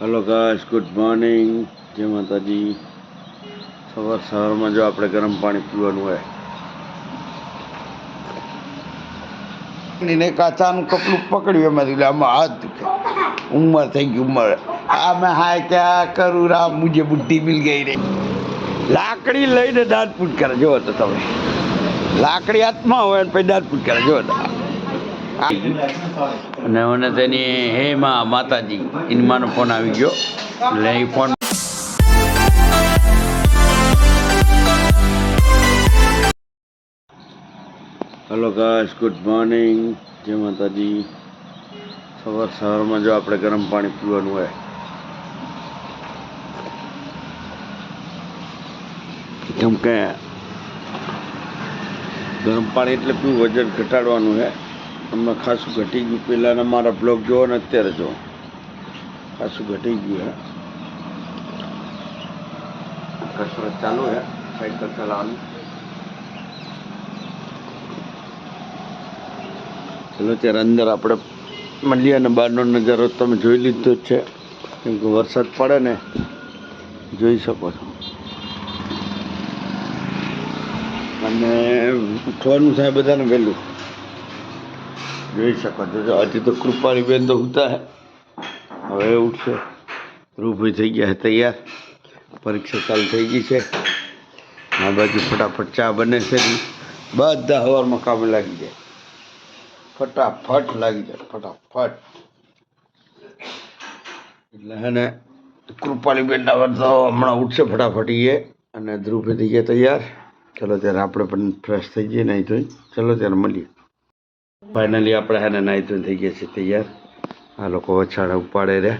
Hello guys good morning જય માતાજી. સવાર સવારમાં જો આપણે ગરમ પાણી પીવાનું હોય. ને કાચાનું કપડું પકડ્યું એમાંથી. આમાં હાથ દુખે ઉંમર થઈ ગઈ, ઉંમર. આ મેં હાય ક્યાં કરું, રામ મુજે બુદ્ધિ મિલ ગઈ રે. લાકડી લઈને દાંત પૂટ કરે જોવો તો તમે. લાકડી હાથમાં હોય ને પછી દાંત પૂટ કરે જોવો તો. અને મને તેની હે માં માતાજી ઇનમાનો માનો ફોન આવી ગયો. એટલે એ ફોન હલો કાશ ગુડ મોર્નિંગ જય માતાજી. સવાર સવારમાં જો આપણે ગરમ પાણી પીવાનું હોય. કેમ કે ગરમ પાણી એટલે પીવું વજન ઘટાડવાનું છે હમણાં ખાસું ઘટી ગયું. પહેલાંના મારા બ્લોગ જોવો ને અત્યારે જો ખાસું ઘટી ગયું, હે. કસરત ચાલુ હે સાયકલ ચલાવવાની. ચલો, ત્યારે અંદર આપણે મળીએ અને બહારનો નજારો તમે જોઈ લીધો જ છે. કેમ કે વરસાદ પડે ને, જોઈ શકો છો. અને ઉઠવાનું થાય બધાને વહેલું. જોઈ શકો છો હજી તો કૃપાની બેન તો ઉતા હે. હવે ઉઠશે. ધ્રુવભાઈ થઈ ગયા છે તૈયાર. પરીક્ષા ચાલુ થઈ ગઈ છે. આ બાજુ ફટાફટ ચા બને છે. બધા હવારમાં કામે લાગી જાય. ફટાફટ લાગી જાય, ફટાફટ. એટલે હે ને, કૃપાલી બેન હમણાં ઉઠશે ફટાફટ એ અને ધ્રુવભાઈ થઈ ગયા તૈયાર. ચલો ત્યારે આપણે પણ ફ્રેશ થઈ જઈએ, નહીં તો ચલો ત્યારે મળીએ. ફાઇનલી આપણે હે ને નાહી ધોઈને થઈ ગયા છીએ તૈયાર. આ લોકો વછાડા ઉપાડે રહે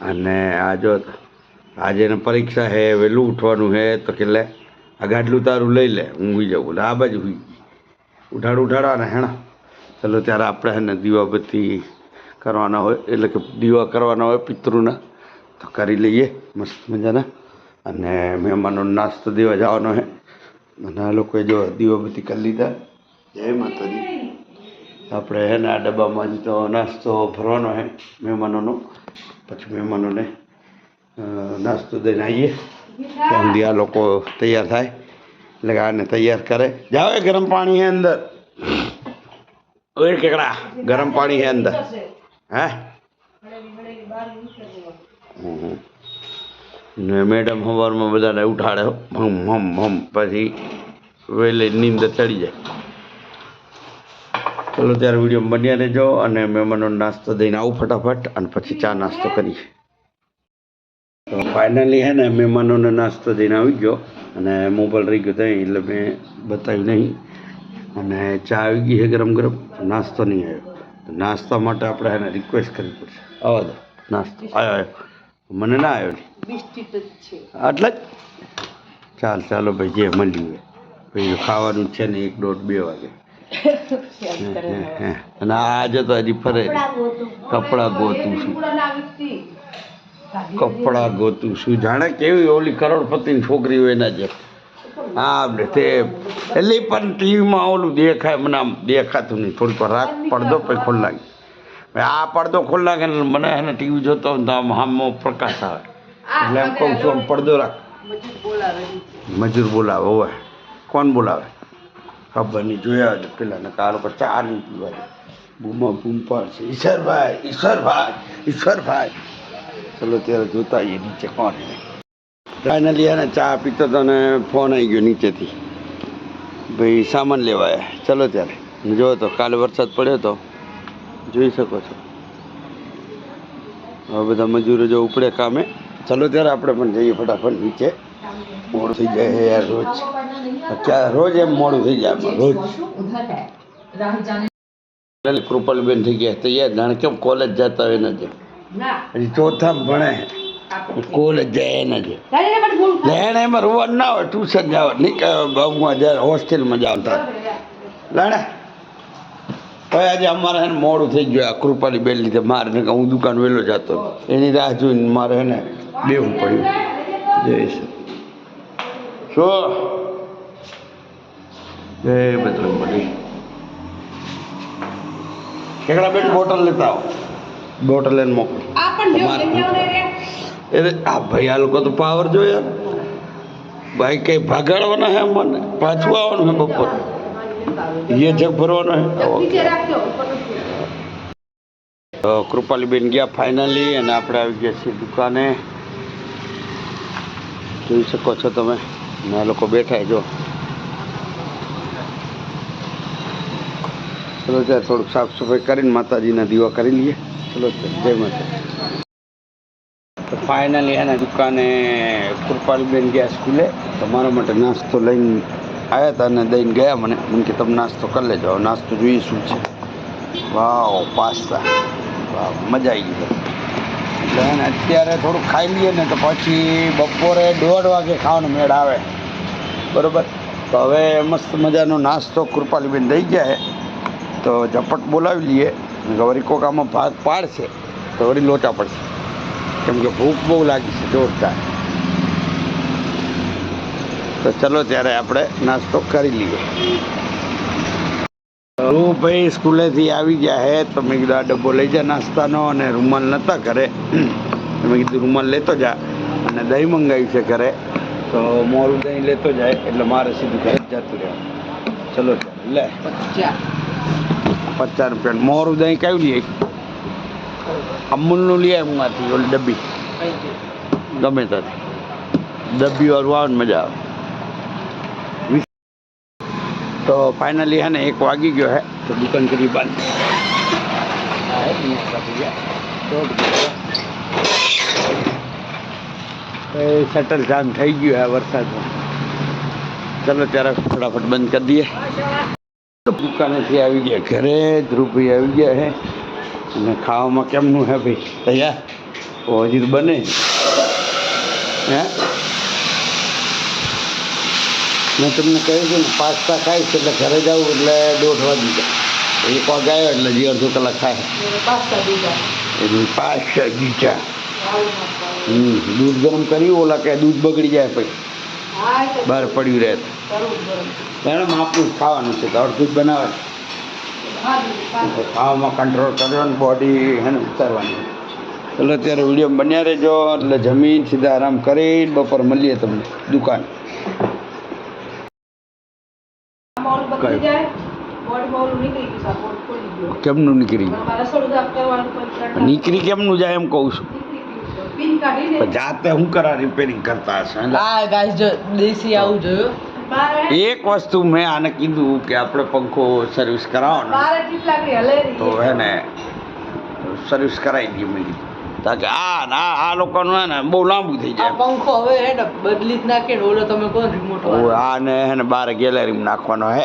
અને આ જો આજે એને પરીક્ષા હે વહેલું ઉઠવાનું હે તો કે લે આ ગાડલું તારું લઈ લે, હું હુઈ જાઉં. બોલે આ બાજુ હુઈ ઉઠાડ ઉઠાડવાના, હેણા. ચલો, ત્યારે આપણે હે ને દીવાબત્તી કરવાના હોય, એટલે કે દીવા કરવાના હોય પિતૃના, તો કરી લઈએ. મસ્ત મજાના. અને મહેમાનો નાસ્તો દેવા જવાનો હે અને આ લોકોએ જો દીવાબત્તી કરી લીધા. જય માતાજી. આપણે હે ને આ ડબ્બામાં જ તો નાસ્તો ફરવાનો હે મહેમાનોનો. પછી મહેમાનોને નાસ્તો દઈને આવીએ. ત્યાં આ લોકો તૈયાર થાય. એટલે આને તૈયાર કરે. જાઓ ગરમ પાણી હે અંદર. ઓય કેકડા, ગરમ પાણી હે અંદર. હે. ને મેડમ સવારમાં બધાને ઉઠાડે. હમ હમ હમ પછી વહેલી નીંદર ચડી જાય. ચલો ત્યારે વીડિયો બન્યા રહેજો અને મહેમાનો નાસ્તો દઈને આવું ફટાફટ અને પછી ચા નાસ્તો કરીએ. તો ફાઇનલી હે ને મહેમાનોને નાસ્તો દઈને આવી ગયો અને મોબાઈલ રહી ગયો ત્યાં એટલે મેં બતાવ્યું નહીં. અને ચા આવી ગઈ છે ગરમ ગરમ નાસ્તો નહીં આવ્યો. તો નાસ્તા માટે આપણે એને રિક્વેસ્ટ કરવી પડશે. આવો દો નાસ્તો. આવ્યો આવ્યો મને ના આવ્યો. બિસ્કિટ જ. ચાલ ચાલો ભાઈ જે મળ્યું ભાઈ ખાવાનું છે ને એક દોઢ બે વાગે. અને આજે તો હજી ફરે કપડાં ગોતું. છું. કપડાં ગોતું છું. જાણે કેવી ઓલી કરોડપતિની છોકરી હોય એના જે હા ને તે એટલે પણ ટીવીમાં ઓલું દેખાય મને આમ દેખાતું નહીં. થોડીક વાર રાખ પડદો પછી ખોલ નાખે આ પડદો ખોલ નાખે ને મને એને ટીવી જોતો હોય ને તો આમ આમ પ્રકાશ આવે. એટલે એમ કહું છું આમ પડદો રાખ. મજૂર બોલાવે. મજૂર બોલાવે હોય કોણ બોલાવે? ખબર નહીં, જોયા જ પેલા ને પર ચાર ચા નહીં પીવા દે બૂમો બૂમ પાડશે ઈશ્વરભાઈ ઈશ્વરભાઈ ઈશ્વરભાઈ ચલો ત્યારે જોતા આવીએ નીચે કોણ ફાઇનલી એને ચા પીતો તો ને ફોન આવી ગયો નીચેથી. ભાઈ સામાન લેવા આવ્યા ચલો ત્યારે. જો તો કાલે વરસાદ પડ્યો તો જોઈ શકો છો. હવે બધા મજૂરો જો ઉપડે કામે. ચલો ત્યારે આપણે પણ જઈએ ફટાફટ નીચે. મોડું થઈ જાય યાર રોજ. રોજ એમ મોડું થઈ જાય રોજ. કૃપાલબેન થઈ ગયા, તૈયાર, જાણે કેમ કોલેજ જતા હોય જેમ હજી ચોથામાં ભણે. કોલેજ જાય એના લે એને એમાં રોવાનું ના હોય ટ્યુશન જાવ બાબુમાં જાય હોસ્ટેલમાં જાવ તાર. લાડા. ભાઈ આજે અમારે એને મોડું થઈ ગયું, આ કૃપાલી બેન લીધે. મારે ને હું દુકાન વહેલો જતો એની રાહ જોઈને મારે એને બેવું પડ્યું. જય શ્રી શું? જય બજરંગ બલી કેકડા બેટ બોટલ લેતા આવો. બોટલ લઈને મોકલો. આ એટલે આ ભાઈ આ લોકો તો પાવર જો યાર ભાઈ કઈ ભાગાડવાના હે મને? પાછું આવવાનું હે બપોર. એ જગ ભરવાનો હે કૃપાલીબેન ગયા ફાઇનલી અને આપણે આવી ગયા છીએ દુકાને. જોઈ શકો છો તમે. આ લોકો બેઠા જો. ચલો ત્યાં થોડુંક સાફ સફાઈ કરીને માતાજીના દીવા કરી લઈએ. ચલો જય માતા તો ફાઇનલી એના દુકાને કૃપાલીબેન ગયા સ્કૂલે. તો મારા માટે નાસ્તો લઈને આવ્યા હતા અને દઈને ગયા મને. મને કે તમે નાસ્તો કરી લેજો. નાસ્તો જોઈએ શું છે. વાવ, પાસ્તા. વાવ, મજા આવી ગઈ. એટલે અત્યારે થોડુંક ખાઈ લઈએ ને તો પછી બપોરે દોઢ વાગે ખાવાનો મેળ આવે. બરોબર? તો હવે મસ્ત મજાનો નાસ્તો કૃપાલીબેન દઈ ગયા તો ઝપટ બોલાવી લઈએ. વળી કોક આમાં ભાગ પાડશે, તો વળી લોચા પડશે. કેમ કે ભૂખ બહુ લાગી છે, જોરદાર. તો ચલો ત્યારે આપણે નાસ્તો કરી લઈએ. હું ભાઈ સ્કૂલેથી આવી ગયા હે, તો મેં કીધું આ ડબ્બો લઈ જા નાસ્તાનો અને રૂમાલ નહોતા ઘરે. મેં કીધું રૂમાલ લેતો જા અને દહીં મંગાવ્યું છે ઘરે. તો મોરું દહીં લેતો જાય, એટલે મારે સીધું ઘરે જતું રહેવાનું. ચલો લે. પચાસ રૂપિયા. મોરું દહીં કયું લઈએ અમૂલનું લઈએ એમાંથી માંથી ઓલી ડબ્બી. ગમે ત્યાંથી ડબ્બી વાળું આવે ને મજા આવે. તો ફાઇનલી હે ને એક વાગી ગયો હે. તો દુકાન કરી બંધ. શટર જામ થઈ ગયું હે વરસાદમાં. ચલો ત્યારે ફટાફટ બંધ કરી દઈએ. દુકાનેથી આવી ગયા ઘરે ધ્રુવભાઈ આવી ગયા હે. અને ખાવામાં કેમનું હે ભાઈ? તૈયાર? હજી તો બને. હે? મેં તમને કહ્યું હતું ને પાસ્તા ખાઈશ એટલે ઘરે જાઉં એટલે દોઢ વાગી જાય. એક વાગે આવ્યો એટલે હજી અડધો કલાક ખાય એટલે પાસ્તા ગીચા હમ દૂધ ગરમ કર્યું ઓલા કે દૂધ બગડી જાય પછી બહાર પડ્યું રહે. એને માપનું ખાવાનું છે તો અડધું જ બનાવે. ખાવામાં કંટ્રોલ કર્યો બોડી એને ઉતારવાની. એટલે અત્યારે વીડિયો બન્યા રહેજો એટલે જમીન સીધા આરામ કરી બપોર મળીએ તમને દુકાન. કેમનું નીકળી નીકળી કેમનું જાય એમ કહું છું. જાતે હું કરા રિપેરિંગ કરતા હશે હા ગાઈસ જો દેશી આવું જોયું. એક વસ્તુ મેં આને કીધું કે આપણે પંખો સર્વિસ કરાવવાનો. તો હે ને સર્વિસ કરાવી દઈએ મેં કીધું. તાકે આ ના આ લોકોનું હે ને બહુ લાંબુ થઈ જાય પંખો હવે હે ને બદલી જ નાખે ને ઓલો તમે કહો રિમોટ ઓ વાળો. આ ને હે ને બાર ગેલેરીમાં નાખવાનો હે.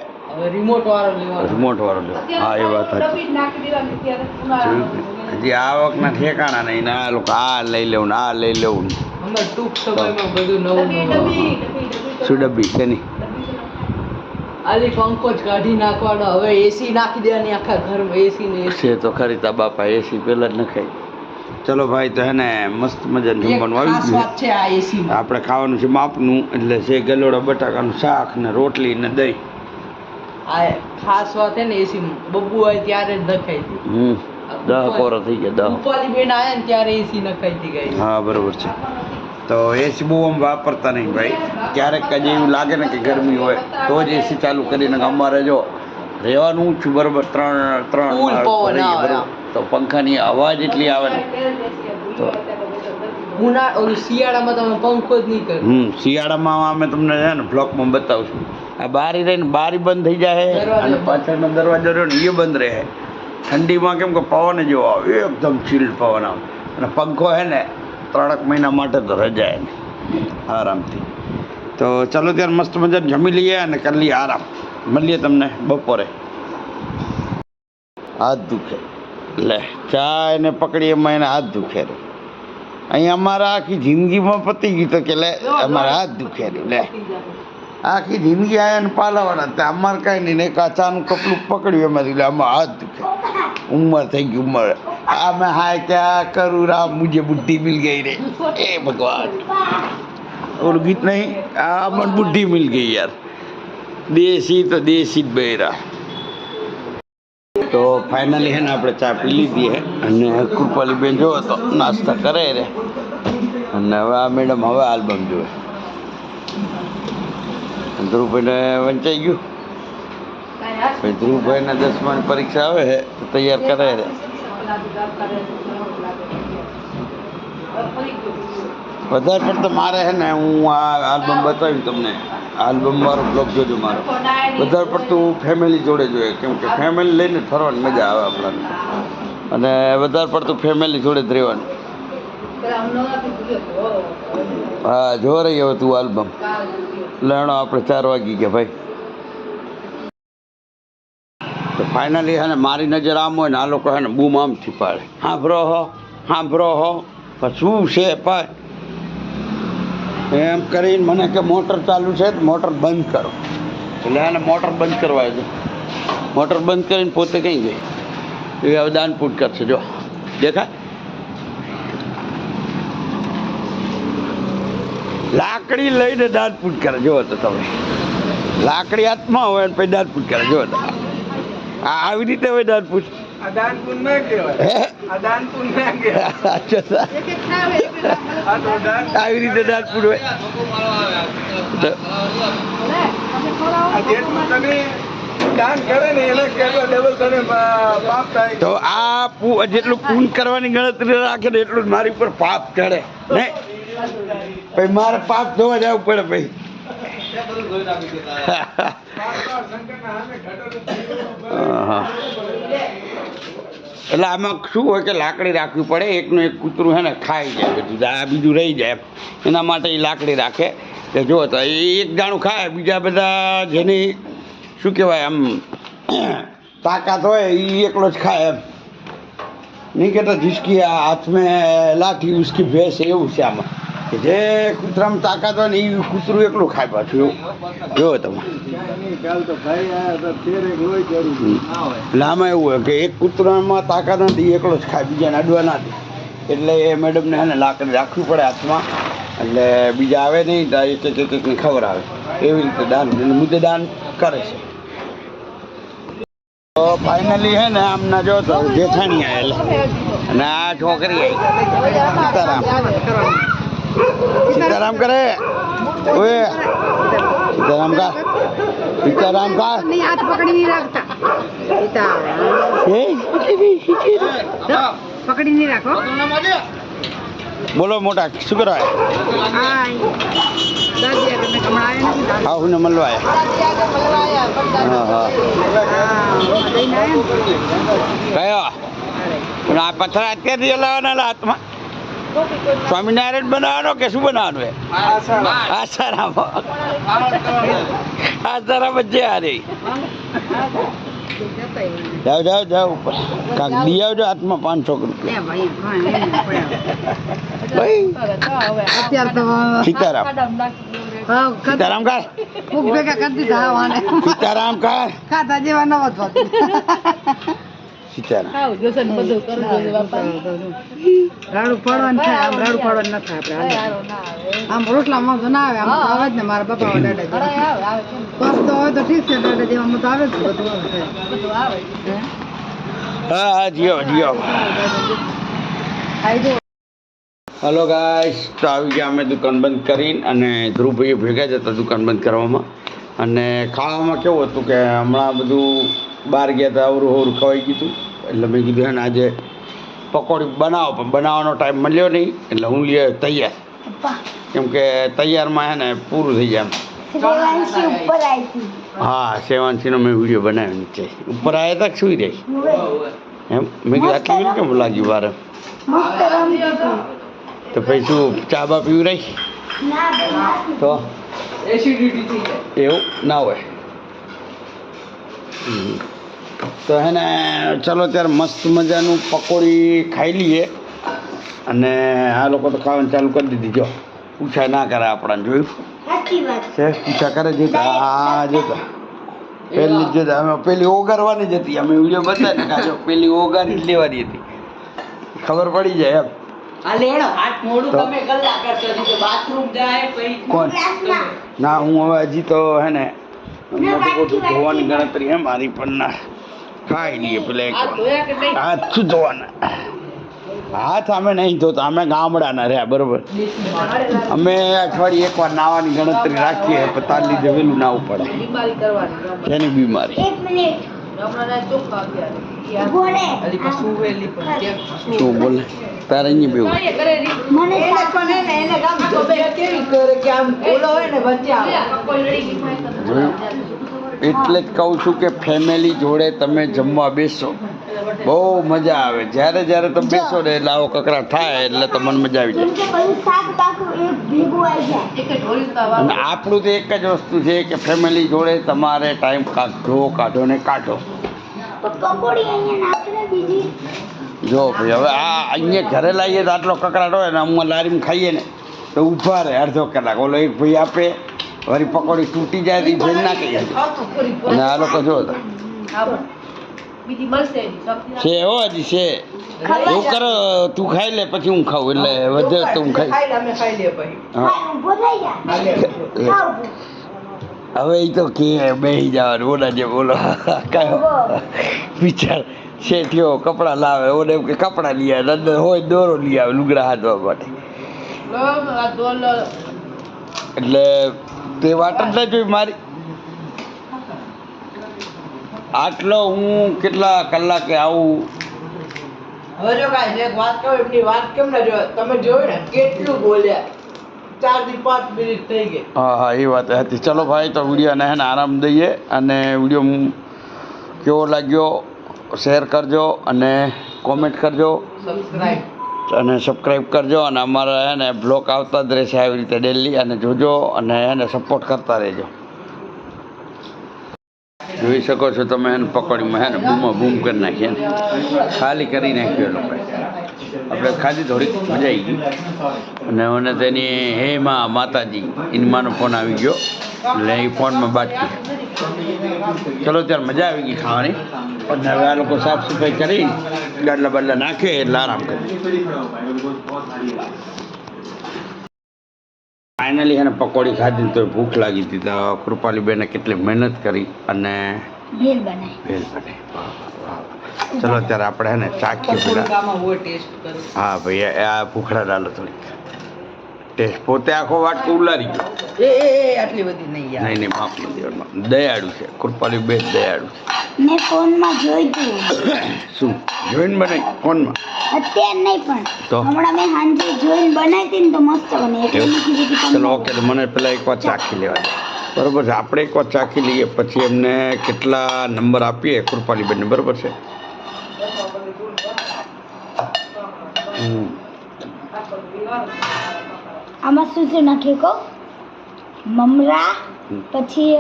રિમોટ વાળો લેવાનો. રિમોટ વાળો હા એ વાત સાચી. ને? હજી આવકના ઠેકાણા નહીં ને આ લોકો આ લઈ લેવું ને આ લઈ લેવું ટૂંક સમયમાં બધું નવું નવું શું ડબ્બી છે નહીં આલી પંખો જ કાઢી નાખવાનો. હવે એસી નાખી દેવાની આખા ઘરમાં એસી ને એસી છે તો ખરી તા બાપા એસી પેલા જ નખાય. ચલો ભાઈ તો હેને મસ્ત મજાનું જમવાનું આવી ગયું. છે આ એસી આપણે ખાવાનું છે માપનું એટલે છે ગલોડા બટાકાનું શાક ને રોટલી ને દહીં. આ ખાસ વાત છે ને એસી બબ્બુ હોય ત્યારે જ નખાય હમ. દહ કોરો થઈ ગયા દહ. રૂપાલી બેન આવ્યા ને ત્યારે એસી નખાઈ ગઈ. હા બરોબર છે. તો એસી બહુ આમ વાપરતા નહીં ભાઈ. ક્યારેક કદી એવું લાગે ને કે ગરમી હોય તો જ એસી ચાલુ કરીને અમારે જો રહેવાનું છું બરોબર ત્રણ ત્રણ. તો પંખાની અવાજ એટલી આવે ને. તો શિયાળામાં તમે પંખો જ નહીં કરો હમ શિયાળામાં અમે તમને છે ને બ્લોકમાં બતાવશું આ બારી રહીને બારી બંધ થઈ જાય અને પાછળનો દરવાજો રહ્યો ને એ બંધ રહે. ઠંડીમાં કેમ કે પવન જેવો આવે, એકદમ ચીલ્ડ પવન આવે. અને પંખો હે ને, ત્રણેક મહિના માટે તો રજા એને આરામથી. તો ચાલો ત્યારે મસ્ત મજા જમી લઈએ અને કરી લઈએ આરામ. મળીએ તમને બપોરે. હાથ દુખે. લે ચા એને પકડી એમાં એને હાથ દુખે રે. અહીંયા અમારા આખી જિંદગીમાં પતી ગયું તો કે લે, અમારા હાથ દુખે રે. લે. આખી જિંદગી આયા ને પાલાવાળા અમારે કાંઈ નહીં, ને એક આચાનું કપડું પકડ્યું એમાંથી એટલે આમાં હાથ દુખે. ઉંમર થઈ ગઈ, ઉંમર. આ મેં હાય ક્યાં કરું, રામ મુજે બુદ્ધિ મિલ ગઈ રે. એ ભગવાન. ઓલું ગીત નહીં? આ મને બુદ્ધિ મિલ ગઈ યાર. દેશી તો દેશી જ બૈરા. તો ફાઇનલી હે ને આપણે ચા પી લીધી હે. અને કૃપાલીબેન જોવો તો નાસ્તા કરે રે. અને હવે આ મેડમ હવે આલ્બમ જોવે. ધ્રુવભાઈને વંચાઈ ગયું. પછી ધ્રુવભાઈના દસમાની પરીક્ષા આવે છે, તો તૈયાર કરે રે વધારે પડતા મારે છે ને, હું આ આલ્બમ બતાવ્યું તમને. આલ્બમ મારો બ્લોગ જોજો મારો. વધારે પડતું ફેમિલી જોડે જોઈએ કેમ કે ફેમિલી લઈને ફરવાની મજા આવે આપણાને. અને વધારે પડતું ફેમિલી જોડે જ રહેવાનું. હા, જો રહી હવે તું આલ્બમ. લેણો આપણે ચાર વાગી ગયા ભાઈ. તો ફાઇનલી હે ને મારી નજર આમ હોય ને આ લોકો હે ને બૂમ આમથી પાડે. સાંભળો હો સાંભળો હો. શું છે પણ એમ કરીને મને કે મોટર ચાલુ છે મોટર બંધ કરો. એટલે એને મોટર બંધ કરવા છે. મોટર બંધ કરીને પોતે કઈ ગઈ? એ હવે દાનપૂટ કરશે. જો, દેખાય? લાકડી લઈને દાનપૂટ કરે. જોવો તો તમે. લાકડી હાથમાં હોય ને પછી પૂટ કરે. જોવો તો. આવી રીતે હોય દાનપૂટ અદાનપુર ના કહેવાય. હે? અદાનપુર ના કહેવાય. અચ્છા સર. આ તો દાન આવી રીતે દાનપૂટ હોય. તો આ જેટલું દાન કરે ને એને કેટલો તને પાપ થાય. તો આ જેટલું પૂન કરવાની ગણતરી રાખે ને એટલું મારી ઉપર પાપ ચડે. ને? પછી મારે પાપ જોવા જવું પડે પછી એટલે આમાં શું હોય કે લાકડી રાખવી પડે, એકનું એક કૂતરું છે ને ખાઈ જાય બધું આ બીજું રહી જાય. એના માટે એ લાકડી રાખે. કે જો તો એક જાણું ખાય, બીજા બધા જેની શું કહેવાય આમ, તાકાત હોય એ એકલો જ ખાય એમ. નહીં કહેતા જિસકી હાથ મેં લાઠી, ઉસકી ભેંસ, એવું છે આમાં. કે જે કૂતરામાં તાકાત હોય ને એ કૂતરું એકલું ખાય પાછું જોવો તમે. એટલે એવું હોય કે એક કૂતરામાં તાકાત નથી એકલો જ ખાય, બીજાને અડવા ના દે. એટલે એ મેડમને એને લાકડી રાખવી પડે હાથમાં. એટલે બીજા આવે નહીં તો એક એક એક એકને ખબર આવે એવી રીતે દાન મુદ્દે દાન કરે છે. તો ફાઇનલી હે ને આમના જો તો જેઠાણી આવેલા. અને આ છોકરી આવી સીતારામ કરે ઓએ સીતારામ કા સીતારામ કા नहीं हाथ पकड़ी नहीं रखता सीता એ पकड़ी नहीं रखो બોલો મોટા શું કરો हाय दादी अगर मैं कमराए नहीं दादी હા હું મળવા આવ્યા હા હા हाँ दही ना કયો પણ આ પથ્થર અત્યારથી લાવવાના લા હાથમાં સ્વામિનારાયણ બનાવવાનો કે શું બનાવવાનું હે આસારામ. આસારામ જ હારે. જાઓ જાઓ જાઓ ઉપર. કાંક દી આવજો હાથમાં પાંચસો સીતારામ. સીતારામ કાર ખૂબ ભેગા કરી દીધા સીતારામ કાર ખાતા જેવા નવા જ રાડું પડવાનું થાય આમ રાડું પડવાનું ન થાય આપણે આમ રોટલામાં તો ના આવે આમ આવે જ ને મારા બાપા દાદા બસ તો હોય તો ઠીક છે દાદા જેવામાં તો આવે જ બધું આવે હા હા જીઓ જીઓ. Hello guys. તો આવી ગયા અમે દુકાન બંધ કરીને અને ધ્રુવભાઈએ ભેગા જ હતા દુકાન બંધ કરવામાં. અને ખાવામાં કેવું હતું કે હમણાં બધું બહાર ગયા હતા અવરું અવરું ખવાઈ ગયું હતું એટલે મેં કીધું એને ને આજે પકોડી બનાવો. પણ બનાવવાનો ટાઈમ મળ્યો નહીં એટલે હું લે તૈયાર. કેમ કે તૈયારમાં હે ને પૂરું થઈ જાય એમ. હા સેવાંશીનો મેં વીડિયો બનાવ્યો નીચે. ઉપર આવ્યા હતા સુઈ રહી? એમ? મેં કીધું આટલી કેમ લાગ્યું બારે તો પછી શું ચા બા પીવું રહી? તો? એવું? ના હોય. હમ. તો. હે ને ચલો ત્યારે મસ્ત મજાનું પકોડી ખાઈ લઈએ. અને આ લોકો તો ખાવાનું ચાલુ કરી દીધી. જો પૂછા ના કરે આપણાને જોયું? છે પૂછા કરે જોતા હા જોતા પેલી જ જોતા અમે પેલી ઓગારવાની જ હતી. અમે વીડિયો બતાવી ને જો પેલી ઓગારી જ લેવાની હતી. ખબર પડી જાય એમ. કોણ? ના હું હવે હજી તો હે ને મોટું મોટું ધોવાની ગણતરી હે મારી પણ ના. ખાઈ લઈએ પેલા હાથ શું ધોવાના હાથ અમે નહીં ધોતા અમે ગામડાના રહ્યા બરોબર. અમે અઠવાડિયે એકવાર નાવાની ગણતરી રાખીએ પણ તાર લીધે વહેલું નાવું પડે બીમારી એની બીમારી? ના શું બોલે. તારે અહીંયા બેવું ને જોયું? એટલે જ કહું છું કે ફેમિલી જોડે તમે જમવા બેસો. બહુ મજા આવે. જ્યારે જ્યારે તમે બેસો ને એટલે આવો કકરા થાય એટલે તમને મજા આવી જાય. આપણું તો એક જ વસ્તુ છે કે ફેમિલી જોડે તમારે ટાઈમ કાઢો કાઢો ને કાઢો. જો ભાઈ હવે આ અહીંયા ઘરે લાવીએ તો આટલો કકરાટ હોય ને અમે લારીમાં ખાઈએ ને તો ઊભા રહે અડધો કલાક. ઓલો એક ભાઈ આપે વળી પકોડી તૂટી જાય તો ના કહી જાય તો અને આ લોકો જો છે હો હજી છે. એવું કરો તું ખાઈ લે પછી હું ખાઉં એટલે વધે તો હું ખાઈ. હવે એ તો કે બેસી જવાનું ઓલા જે બોલો. કયો વિચાર શેઠિયો કપડાં લાવે ઓને એમ કે કપડાં લઈ આવે અંદર હોય દોરો લઈ આવે લુગડા હાથવા માટે. લો આ દોલ. એટલે તે વાટ જ ના જોઈ મારી. આટલો હું કેટલા કલાકે આવું? હવે જો કાંઈ એક વાત કહું એમની વાત કેમ ના જો તમે જોયું ને કેટલું બોલ્યા? ચારથી પાંચ મિનિટ થઈ ગઈ. હા હા એ વાત હતી. ચલો ભાઈ તો વિડીયોને હે ને આરામ દઈએ અને વીડિયો કેવો લાગ્યો શેર કરજો અને કોમેન્ટ કરજો. સબસ્ક્રાઇબ અને સબસ્ક્રાઈબ કરજો અને અમારા હે ને બ્લોક આવતા જ રહેશે આવી રીતે ડેલી અને જોજો અને એને સપોર્ટ કરતા રહેજો. જોઈ શકો છો તમે એને પકોડીમાં હે ને બૂમો બૂમ કરી નાખી એને ખાલી કરી નાખ્યો એ લોકોએ. આપણે ખાલી થોડીક મજા ગઈ. અને મને તેની હે માં માતાજી ઇનમાનો ફોન આવી ગયો. એટલે એ ફોનમાં બાત કરી ચલો ત્યારે મજા આવી ગઈ ખાવાની. અને હવે આ લોકો સાફ સફાઈ કરી ગાડલા બાડલા નાખે એટલે આરામ કરે. ફાઇનલી એને પકોડી ખાધી તો ભૂખ લાગી હતી. તો કૃપાલીબેને કેટલી મહેનત કરી અને ભેલ ભેલ. ચલો અત્યારે આપણે હે ને ચાખીએ પેલા હા ભાઈ આ- આ ભૂખડા ડાલો થોડીક. ટેસ્ટ પોતે આખો વાટકો ઉલારી ગયો. એ આટલી બધી નહીં નહીં નહીં માફ દેવાનું. દયાળુ છે. કૃપાલી બેન દયાળુ છે. મેં ફોનમાં જોયું શું? જોઈન બનાવી ફોનમાં? અત્યારે નહીં પણ. તો? હમણાં મેં સાંજે જોઈન બનાવી હતી ને તો મસ્ત બને. ચલો ઓકે તો મને પહેલાં એકવાર ચાખી લેવા દે બરોબર છે આપણે એકવાર ચાખી લઈએ પછી એમને કેટલા નંબર આપીએ કૃપાલીબેનને બરોબર છે. આમાં શું શું નાખ્યું કહો? મમરા પછી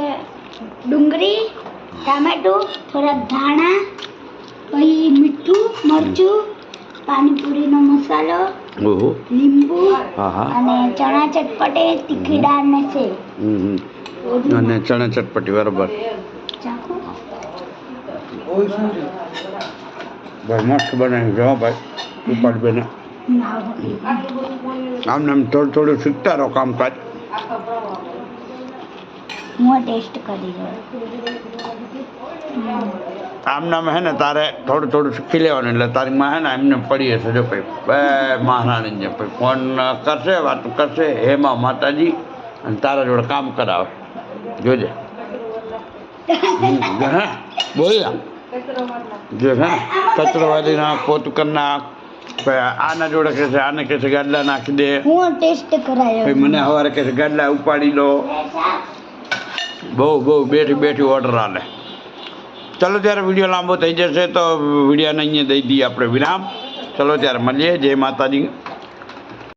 ડુંગળી ટામેટું થોડાક ધાણા પછી મીઠું મરચું પાણીપુરીનો મસાલો ઓહો. લીંબુ અને ચણા ચટપટે તીખી દાળ ને હમ. અને ચણા ચટપટી બરોબર. મસ્ત બને જો ભાઈ. ઉપર બેને આમ નામ થોડું થોડું શીખતા રહો કામકાજ હું ટેસ્ટ કરી જોઉં. આમ નામ હે ને તારે થોડું થોડું શીખી લેવાનું એટલે તારી માં હે ને એમને પડી હશે જો ભાઈ બે મહારાણી જે ભાઈ ફોન કરશે વાત કરશે હેમા માતાજી અને તારા જોડે કામ કરાવે. જોજે. બોલ્યા જો હે? કચરોવાળીના પોત પછી આના જોડે કહે છે આને કહે છે ગાડલા નાખી દે. હું ટેસ્ટ કરાયો. મને સવારે કહે છે ગાડલા ઉપાડી લો. બહુ બહુ બેઠી બેઠી ઓર્ડર આલે. ચલો ત્યારે વીડિયો લાંબો થઈ જશે તો વિડીયોને અહીંયા દઈ દઈએ આપણે વિરામ. ચલો ત્યારે મળીએ. જય માતાજી.